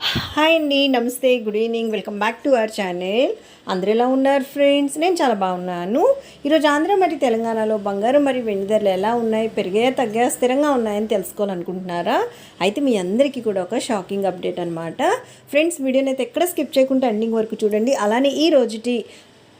Hi అండి నమస్తే good evening welcome back to our channel అందరు ఎలా ఉన్నారు ఫ్రెండ్స్ నేను చాలా బాగున్నాను. ఈరోజు ఆంధ్ర మరియు తెలంగాణలో బంగారం మరియు వెండి ధరలు ఎలా ఉన్నాయి పెరిగాయా తగ్గాయా స్థిరంగా ఉన్నాయని తెలుసుకోవాలనుకుంటున్నారా? అయితే మీ అందరికీ కూడా ఒక షాకింగ్ అప్డేట్ అనమాట ఫ్రెండ్స్ వీడియోని అయితే ఎక్కడ స్కిప్ చేయకుండా ఎండింగ్ వరకు చూడండి. అలానే ఈ రోజుటి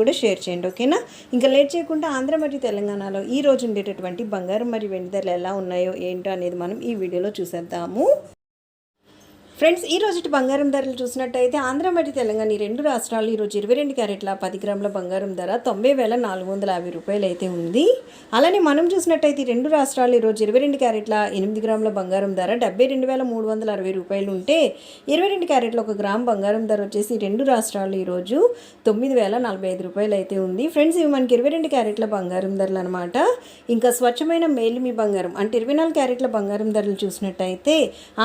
కూడా షేర్ చేయండి ఓకేనా? ఇంకా లేట్ చేయకుండా ఆంధ్ర మరియు తెలంగాణలో ఈ రోజు ఉండేటటువంటి బంగారం మరియు వెండి ధరలు ఎలా ఉన్నాయో ఏంటో అనేది మనం ఈ వీడియోలో చూసేద్దాము. ఫ్రెండ్స్ ఈ రోజు బంగారం ధరలు చూసినట్టయితే ఆంధ్ర మరియు తెలంగాణ ఈ రెండు రాష్ట్రాలు ఈరోజు ఇరవై రెండు క్యారెట్ల పది గ్రాముల బంగారం ధర తొంభై వేల నాలుగు వందల యాభై రూపాయలు అయితే ఉంది. అలానే మనం చూసినట్టయితే ఈ రెండు రాష్ట్రాలు ఈరోజు ఇరవై రెండు క్యారెట్ల ఎనిమిది గ్రాముల బంగారం ధర డెబ్బై రెండు వేల మూడు వందల అరవై రూపాయలు ఉంటే ఇరవై రెండు క్యారెట్ల ఒక గ్రామ్ బంగారం ధర వచ్చేసి రెండు రాష్ట్రాలు ఈరోజు తొమ్మిది వేల నలభై ఐదు రూపాయలు అయితే ఉంది. ఫ్రెండ్స్ ఇవి మనకి ఇరవై రెండు క్యారెట్ల బంగారం ధరలు అనమాట ఇంకా స్వచ్ఛమైన మేలిమి బంగారం అంటే ఇరవై నాలుగు క్యారెట్ల బంగారం ధరలు చూసినట్టయితే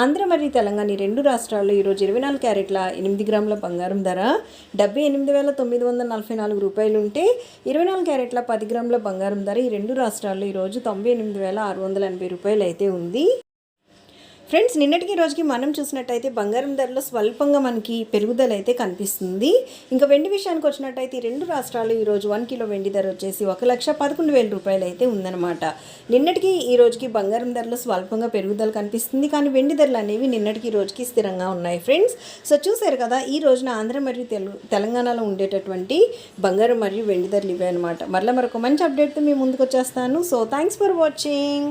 ఆంధ్ర మరియు తెలంగాణ రెండు రాష్ట్రాల్లో ఈరోజు ఇరవై నాలుగు క్యారెట్ల ఎనిమిది గ్రాముల బంగారం ధర డెబ్బై ఎనిమిది వేల తొమ్మిది వందల నలభై నాలుగు రూపాయలు ఉంటే ఇరవై నాలుగు క్యారెట్ల పది గ్రాముల బంగారం ధర ఈ రెండు రాష్ట్రాల్లో ఈరోజు తొంభై ఎనిమిది వేల ఆరు వందల ఎనభై రూపాయలు అయితే ఉంది. ఫ్రెండ్స్ నిన్నటికి రోజుకి మనం చూసినట్టయితే బంగారం ధరలో స్వల్పంగా మనకి పెరుగుదల అయితే కనిపిస్తుంది. ఇంకా వెండి విషయానికి వచ్చినట్టయితే రెండు రాష్ట్రాలు ఈరోజు వన్ కిలో వెండి ధర వచ్చేసి ఒక లక్ష పదకొండు వేల రూపాయలు అయితే ఉందన్నమాట. నిన్నటికి ఈ రోజుకి బంగారం ధరలో స్వల్పంగా పెరుగుదల కనిపిస్తుంది. కానీ వెండి ధరలు అనేవి నిన్నటికి ఈ రోజుకి స్థిరంగా ఉన్నాయి ఫ్రెండ్స్ సో చూసారు కదా ఈ రోజున ఆంధ్ర మరియు తెలు తెలంగాణలో ఉండేటటువంటి బంగారం మరియు వెండి ధరలు ఇవే అనమాట మరలా మరొక మంచి అప్డేట్తో మేము ముందుకు వచ్చేస్తాను. So thanks for watching